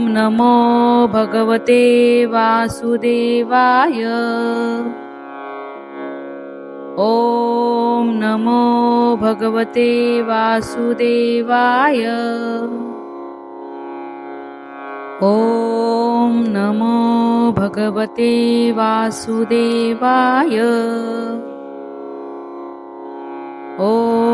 नमो भगवते वासुदेवाय। ॐ नमो भगवते वासुदेवाय। ॐ नमो भगवते वासुदेवाय। ॐ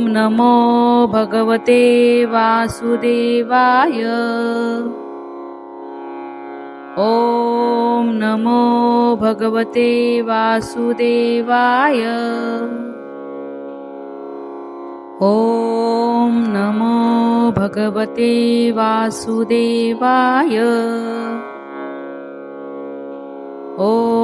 नमो भगवते वासुदेवाय। ॐ नमो भगवते वासुदेवाय। ॐ नमो भगवते वासुदेवाय। ॐ